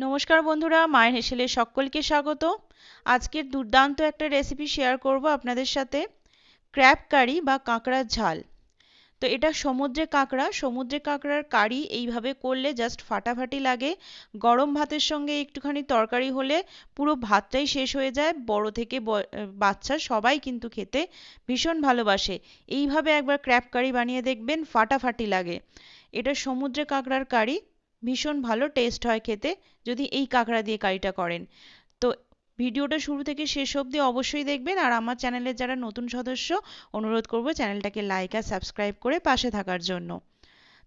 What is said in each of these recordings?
নমস্কার বন্ধুরা, মায়ের হেসেলে সকলকে স্বাগত। আজকের দুর্দান্ত একটা রেসিপি শেয়ার করব আপনাদের সাথে। ক্র্যাব কারি বা কাঁকড়ার ঝাল। তো এটা সমুদ্রে কাঁকড়া, সমুদ্রে কাঁকড়ার কারি এইভাবে করলে জাস্ট ফাটাফাটি লাগে। গরম ভাতের সঙ্গে একটুখানি তরকারি হলে পুরো ভাতটাই শেষ হয়ে যায়। বড় থেকে বাচ্চা সবাই কিন্তু খেতে ভীষণ ভালোবাসে। এইভাবে একবার ক্র্যাব কারি বানিয়ে দেখবেন, ফাটাফাটি লাগে। এটা সমুদ্রে কাঁকড়ার কারি। ভীষণ ভালো টেস্ট হয় খেতে, যদি এই কাঁকড়া দিয়ে কারিটা করেন। তো ভিডিওটা শুরু থেকে শেষ অবধি অবশ্যই দেখবেন, আর আমার চ্যানেলের যারা নতুন সদস্য, অনুরোধ করব চ্যানেলটাকে লাইক আর সাবস্ক্রাইব করে পাশে থাকার জন্য।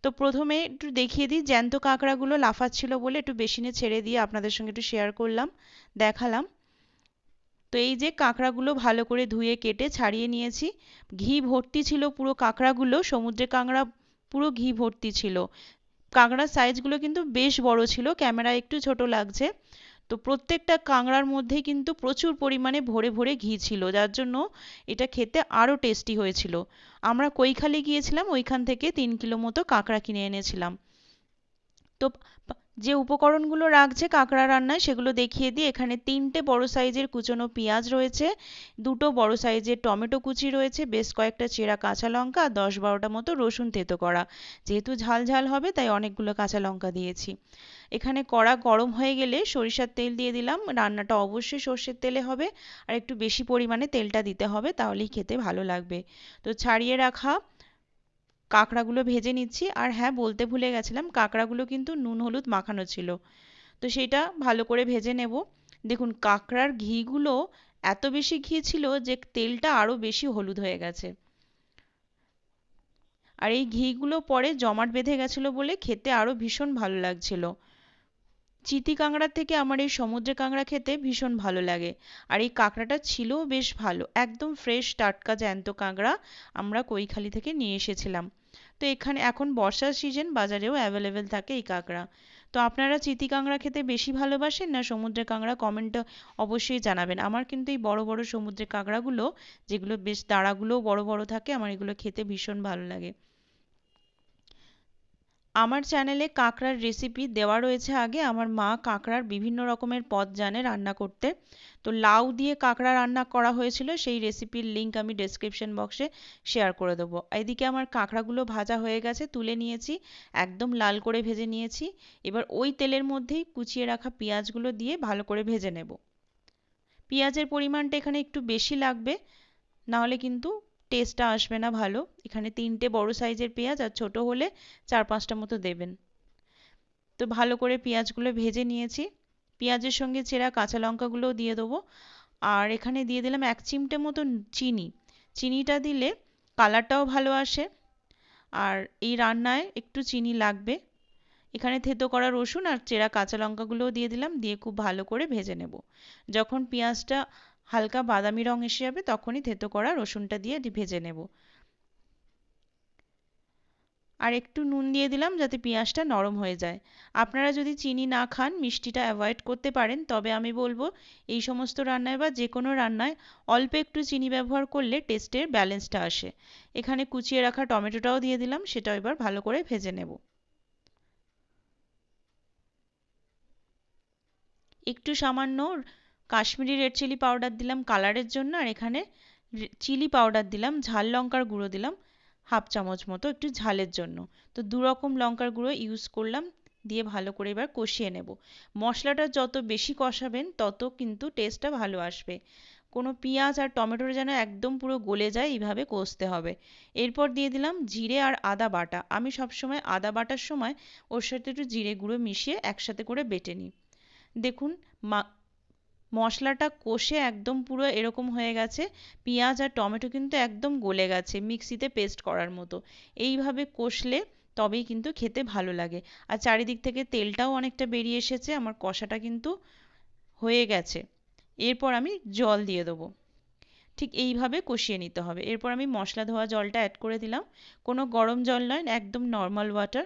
তো প্রথমে একটু দেখিয়ে দিই, জ্যান্ত কাঁকড়াগুলো লাফাচ্ছিল বলে একটু বেশিনে ছেড়ে দিয়ে আপনাদের সঙ্গে একটু শেয়ার করলাম, দেখালাম। তো এই যে কাঁকড়াগুলো ভালো করে ধুয়ে কেটে ছাড়িয়ে নিয়েছি, ঘি ভর্তি ছিল পুরো কাঁকড়াগুলো সমুদ্রে কাঁকড়া পুরো ঘি ভর্তি ছিল। কাঁকড়ার সাইজগুলো কিন্তু বেশ বড় ছিল ক্যামেরায় একটু ছোট লাগছে। তো প্রত্যেকটা কাঁকড়ার মধ্যে কিন্তু প্রচুর পরিমাণে ভরে ভরে ঘি ছিল, যার জন্য এটা খেতে আরও টেস্টি হয়েছিল। আমরা কৈখালি গিয়েছিলাম, ওইখান থেকে তিন কিলো মতো কাঁকড়া কিনে এনেছিলাম। তো যে উপকরণগুলো রাখছে কাঁকড়া রান্নায়, সেগুলো দেখিয়ে দিই এখানে তিনটে বড় সাইজের কুচনো পেঁয়াজ রয়েছে, দুটো বড় সাইজের টমেটো কুচি রয়েছে, বেশ কয়েকটা চেরা কাঁচা লঙ্কা আর দশ বারোটা মতো রসুন থেতো করা। যেহেতু ঝাল ঝাল হবে, তাই অনেকগুলো কাঁচা লঙ্কা দিয়েছি। এখানে কড়া গরম হয়ে গেলে সরিষার তেল দিয়ে দিলাম। রান্নাটা অবশ্যই সর্ষের তেলে হবে। আর একটু বেশি পরিমাণে তেলটা দিতে হবে, তাহলেই খেতে ভালো লাগবে। তো ছাড়িয়ে রাখা কাঁকড়াগুলো ভেজে নিচ্ছি। আর হ্যাঁ বলতে ভুলে গেছিলাম, কাঁকড়াগুলো কিন্তু নুন হলুদ মাখানো ছিল। তো সেটা ভালো করে ভেজে নেব। দেখুন, কাঁকড়ার ঘিগুলো এত বেশি ঘি ছিল যে তেলটা আরও বেশি হলুদ হয়ে গেছে। আর এই ঘিগুলো পরে জমাট বেঁধে গেছিল বলে খেতে আরও ভীষণ ভালো লাগছিল। চিতি কাঁকড়ার থেকে আমার এই সমুদ্রে কাঁকড়া খেতে ভীষণ ভালো লাগে। আর এই কাঁকড়াটা ছিলও বেশ ভালো। একদম ফ্রেশ টাটকা জ্যান্ত কাঁকড়া আমরা কৈখালি থেকে নিয়ে এসেছিলাম। তো এখানে এখন বর্ষার সিজন বাজারেও অ্যাভেলেবেল থাকে এই কাঁকড়া। তো আপনারা চিতি কাঁকড়া খেতে বেশি ভালোবাসেন না সমুদ্রের কাঁকড়া কমেন্টে অবশ্যই জানাবেন। আমার কিন্তু এই বড় বড় সমুদ্রের কাঁকড়াগুলো যেগুলো বেশ দাঁড়াগুলোও বড় বড় থাকে, আমার এগুলো খেতে ভীষণ ভালো লাগে। আমার চ্যানেলে কাঁকড়ার রেসিপি দেওয়া রয়েছে আগে। আমার মা কাঁকড়ার বিভিন্ন রকমের পদ জানে রান্না করতে। তো লাউ দিয়ে কাঁকড়া রান্না করা হয়েছিল, সেই রেসিপির লিঙ্ক আমি ডেসক্রিপশন বক্সে শেয়ার করে দেবো। এদিকে আমার কাঁকড়াগুলো ভাজা হয়ে গেছে, তুলে নিয়েছি, একদম লাল করে ভেজে নিয়েছি। এবার ওই তেলের মধ্যেই কুচিয়ে রাখা পেঁয়াজগুলো দিয়ে ভালো করে ভেজে নেব। পেঁয়াজের পরিমাণটা এখানে একটু বেশি লাগবে, নাহলে কিন্তু টেস্টটা আসবে না ভালো। এখানে তিনটে বড় সাইজের পেঁয়াজ আর ছোট হলে চার পাঁচটা মতো দেবেন। তো ভালো করে পেঁয়াজগুলো ভেজে নিয়েছি। পেঁয়াজের সঙ্গে চেরা কাঁচা লঙ্কাগুলোও দিয়ে দেবো। আর এখানে দিয়ে দিলাম এক চিমটে মতো চিনি। চিনিটা দিলে কালারটাও ভালো আসে। আর এই রান্নায় একটু চিনি লাগবে। এখানে থেতো করা রসুন আর চেরা কাঁচা লঙ্কাগুলোও দিয়ে দিলাম। দিয়ে খুব ভালো করে ভেজে নেব। যখন পেঁয়াজটা হালকা বাদামি রং এসে যাবে, তখনই থেতো করা রসুনটা দিয়ে ভেজে নেব। আর একটু নুন দিয়ে দিলাম যাতে পেঁয়াজটা নরম হয়ে যায়। আপনারা যদি চিনি না খান, মিষ্টিটা অ্যাভয়েড করতে পারেন, তবে আমি বলব এই সমস্ত রান্নায় বা যে কোনো রান্নায় অল্প একটু চিনি ব্যবহার করলে টেস্টের ব্যালেন্সটা আসে। এখানে কুচিয়ে রাখা টমেটোটাও দিয়ে দিলাম, সেটাও এবার ভালো করে ভেজে নেব। একটু সামান্য কাশ্মীরি রেড চিলি পাউডার দিলাম কালারের জন্য, আর এখানে চিলি পাউডার দিলাম, ঝাল লঙ্কার গুঁড়ো দিলাম হাফ চামচ মতো একটু ঝালের জন্য। তো দু রকম লঙ্কার গুঁড়ো ইউজ করলাম, দিয়ে ভালো করে এবার কষিয়ে নেব। মশলাটা যত বেশি কষাবেন, তত কিন্তু টেস্টটা ভালো আসবে। কোনো পেঁয়াজ আর টমেটোর যেন একদম পুরো গলে যায়, এইভাবে কষতে হবে। এরপর দিয়ে দিলাম জিরে আর আদা বাটা। আমি সবসময় আদা বাটার সময় ওর সাথে একটু জিরে গুঁড়ো মিশিয়ে একসাথে করে বেটে নিই। দেখুন, মা মশলাটা কষে একদম পুরো এরকম হয়ে গেছে। পেঁয়াজ আর টমেটো কিন্তু একদম গলে গেছে মিক্সিতে পেস্ট করার মতো। এইভাবে কষলে তবেই কিন্তু খেতে ভালো লাগে। আর চারিদিক থেকে তেলটাও অনেকটা বেরিয়ে এসেছে, আমার কষাটা কিন্তু হয়ে গেছে। এরপর আমি জল দিয়ে দেবো। ঠিক এইভাবে কষিয়ে নিতে হবে। এরপর আমি মশলা ধোয়া জলটা অ্যাড করে দিলাম। কোনো গরম জল নয়, একদম নর্মাল ওয়াটার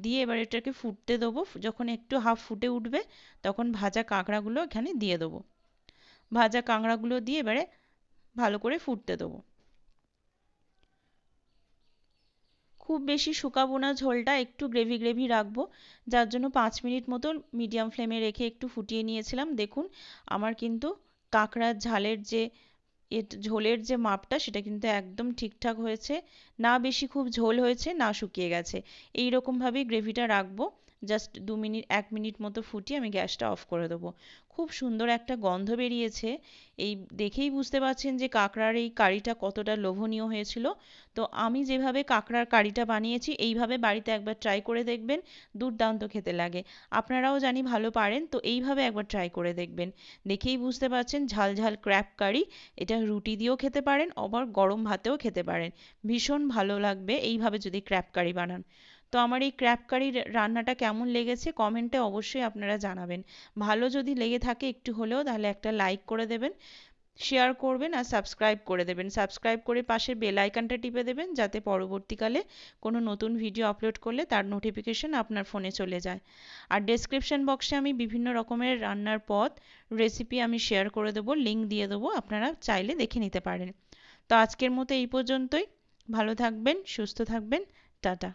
দিয়ে এবার এটাকে ফুটতে দেবো। যখন একটু হাফ ফুটে উঠবে, তখন ভাজা কাঁকড়াগুলো এখানে দিয়ে দেবো। ভাজা কাঁকড়াগুলো দিয়ে এবারে ভালো করে ফুটতে দেবো। খুব বেশি শুকাবো না ঝোলটা, একটু গ্রেভি গ্রেভি রাখব। যার জন্য পাঁচ মিনিট মতো মিডিয়াম ফ্লেমে রেখে একটু ফুটিয়ে নিয়েছিলাম। দেখুন, আমার কিন্তু কাঁকড়ার ঝালের যে ঝোলের যে মাপটা সেটা কিন্তু একদম ঠিকঠাক হয়েছে। না বেশি খুব ঝোল হয়েছে, না শুকিয়ে গেছে। এই রকমভাবেই গ্রেভিটা রাখব। জাস্ট দু মিনিট, এক মিনিট মতো ফুটিয়ে আমি গ্যাসটা অফ করে দেবো। খুব সুন্দর একটা গন্ধ বেরিয়েছে। এই দেখেই বুঝতে পারছেন যে কাঁকড়ার এই কারিটা কতটা লোভনীয় হয়েছিল। তো আমি যেভাবে কাঁকড়ার কারিটা বানিয়েছি, এইভাবে বাড়িতে একবার ট্রাই করে দেখবেন, দুর্দান্ত খেতে লাগে। আপনারাও জানি ভালো পারেন, তো এইভাবে একবার ট্রাই করে দেখবেন। দেখেই বুঝতে পারছেন, ঝাল ঝাল ক্র্যাপ কারি, এটা রুটি দিয়েও খেতে পারেন, আবার গরম ভাতেও খেতে পারেন। ভীষণ ভালো লাগবে এইভাবে যদি ক্র্যাপ কারি বানান। তো আমার এই ক্র্যাপ কারি রান্নাটা কেমন লেগেছে কমেন্টে অবশ্যই আপনারা জানাবেন। ভালো যদি লেগে থাকে একটু হলেও তাহলে একটা লাইক করে দেবেন শেয়ার করবেন আর সাবস্ক্রাইব করে দেবেন। সাবস্ক্রাইব করে পাশের বেল আইকনটা টিপে দেবেন যাতে পরবর্তীকালে কোনো নতুন ভিডিও আপলোড করলে তার নোটিফিকেশন আপনার ফোনে চলে যায়। আর ডেসক্রিপশন বক্সে আমি বিভিন্ন রকমের রান্নার পথ রেসিপি আমি শেয়ার করে দেবো লিঙ্ক দিয়ে দেবো, আপনারা চাইলে দেখে নিতে পারেন। তো আজকের মতো এই পর্যন্তই। ভালো থাকবেন, সুস্থ থাকবেন। টাটা।